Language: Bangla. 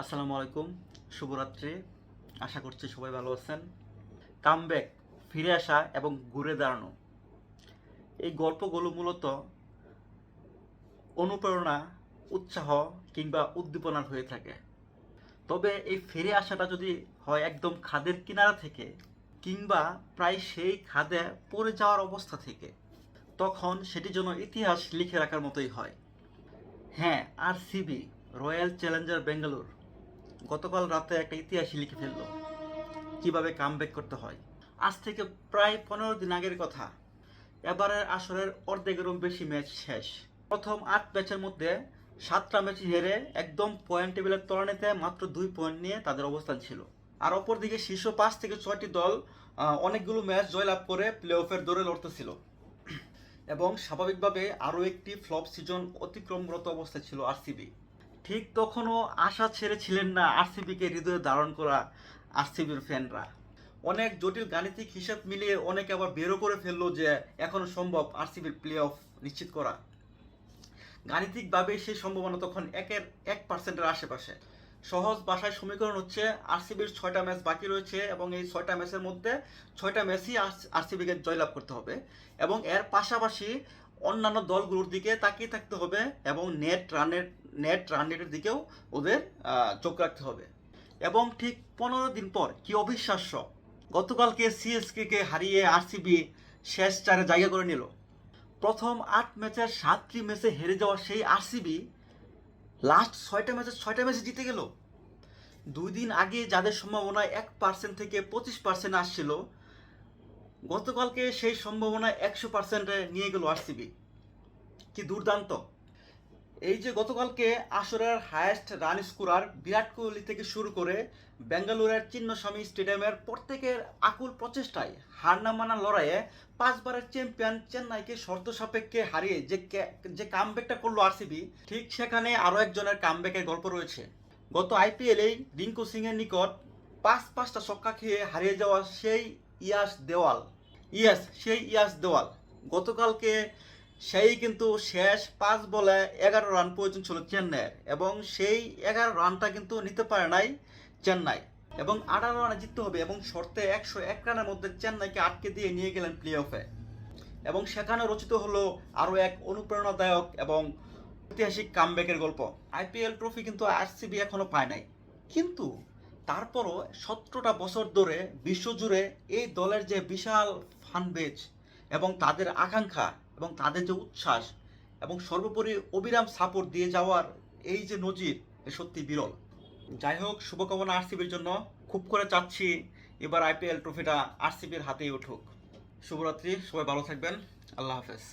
আসসালামু আলাইকুম, শুভরাত্রি। আশা করছি সবাই ভালো আছেন। কামব্যাক, ফিরে আসা এবং ঘুরে দাঁড়ানো। এই গল্পগুলো মূলত অনুপ্রেরণা, উৎসাহ কিংবা উদ্দীপনার হয়ে থাকে। তবে এই ফিরে আসাটা যদি হয় একদম খাদের কিনারা থেকে কিংবা প্রায় সেই খাদে পড়ে যাওয়ার অবস্থা থেকে, তখন সেটি যেন ইতিহাস লিখে রাখার মতোই হয়। হ্যাঁ আর সিবি রয়্যাল চ্যালেঞ্জার বেঙ্গালুর। গতকাল রাতে একটা ইতিহাসই লিখে ফেলল। কীভাবে কামব্যাক করতে হয়? আজ থেকে প্রায় পনেরো দিন আগের কথা। এবারের আসরের অর্ধেকেরও বেশি ম্যাচ শেষ। প্রথম আট ম্যাচের মধ্যে সাতটা ম্যাচ হেরে একদম পয়েন্ট টেবিলের তলানিতে মাত্র দুই পয়েন্ট নিয়ে তাদের অবস্থান ছিল। আর অপরদিকে শীর্ষ পাঁচ থেকে ছয়টি দল অনেকগুলো ম্যাচ জয়লাভ করে প্লে অফের দৌড়ে লড়তেছিল। এবং স্বাভাবিকভাবে আরও একটি ফ্লপ সিজন অতিক্রমরত অবস্থায় ছিল আরসিবি। ঠিক তখনও আশা ছেড়েছিলেন না আরসিবিকে হৃদয়ে ধারণ করা আরসিবির ফ্যানরা। অনেক জটিল গাণিতিক হিসাব মিলিয়ে অনেকে আবার বেরো করে ফেলল যে এখনও সম্ভব আরসিবির প্লে অফ নিশ্চিত করা। গাণিতিকভাবে সেই সম্ভাবনা তখন একের এক পার্সেন্টের আশেপাশে। সহজ ভাষায় সমীকরণ হচ্ছে, আরসিবির ছয়টা ম্যাচ বাকি রয়েছে এবং এই ছয়টা ম্যাচের মধ্যে ছয়টা ম্যাচই আরসিবিকে জয়লাভ করতে হবে এবং এর পাশাপাশি অন্যান্য দলগুলোর দিকে তাকিয়ে থাকতে হবে এবং নেট রানের নেট রান রেটের দিকেও ওদের চোখ রাখতে হবে। এবং ঠিক পনেরো দিন পর, কি অবিশ্বাস্য, গতকালকে সিএসকে কে হারিয়ে আরসিবি শেষ চারে জায়গা করে নিল। প্রথম আট ম্যাচের সাতটি ম্যাচে হেরে যাওয়া সেই আরসিবি লাস্ট ছয়টা ম্যাচে ছয়টা ম্যাচে জিতে গেল। দুই দিন আগে যাদের সম্ভাবনা এক পার্সেন্ট থেকে পঁচিশ পার্সেন্ট আসছিল গতকালকে সেই সম্ভাবনা একশো পার্সেন্টে নিয়ে গেল আরসিবি কি দুর্দান্ত। এই যে গতকালকে আসরের highest run scorer Virat Kohli থেকে শুরু করে বেঙ্গালুরের চিন্নস্বামী স্টেডিয়ামের প্রত্যেকের আকুল প্রচেষ্টায় হার না মানা লড়াইয়ে পাঁচবারের চ্যাম্পিয়ন চেন্নাইকে শর্ত সাপেক্ষে হারিয়ে যে যে কামব্যাকটা করল আরসিবি ঠিক সেখানে আরও একজনের কামব্যাকের গল্প রয়েছে। গত আইপিএলেই রিঙ্কু সিংয়ের নিকট পাঁচ পাঁচটা ছক্কা খেয়ে হারিয়ে যাওয়া সেই ইয়াস দেওয়াল। ইয়াস, সেই ইয়াস দেওয়াল। গতকালকে সেই কিন্তু শেষ পাঁচ বলে এগারো রান প্রয়োজন ছিল চেন্নাইয়ের এবং সেই এগারো রানটা কিন্তু নিতে পারে নাই চেন্নাই। এবং আঠারো রানে জিততে হবে এবং শর্তে একশো এক রানের মধ্যে চেন্নাইকে আটকে দিয়ে নিয়ে গেলেন প্লে অফে এবং সেখানে রচিত হলো আরও এক অনুপ্রেরণাদায়ক এবং ঐতিহাসিক কামব্যাকের গল্প। আইপিএল ট্রফি কিন্তু আরসিবি এখনও পায় নাই। কিন্তু তারপরও সতেরোটা বছর ধরে বিশ্বজুড়ে এই দলের যে বিশাল ফানবেজ এবং তাদের আকাঙ্ক্ষা এবং তাদের যে উচ্ছ্বাস এবং সর্বোপরি অবিরাম সাপোর্ট দিয়ে যাওয়ার এই যে নজির সত্যি বিরল। যাই হোক, শুভকামনা আরসিবির জন্য। খুব করে চাচ্ছি এবার আইপিএল ট্রফিটা আরসিবির হাতেই উঠুক। শুভরাত্রি, সবাই ভালো থাকবেন। আল্লাহ হাফেজ।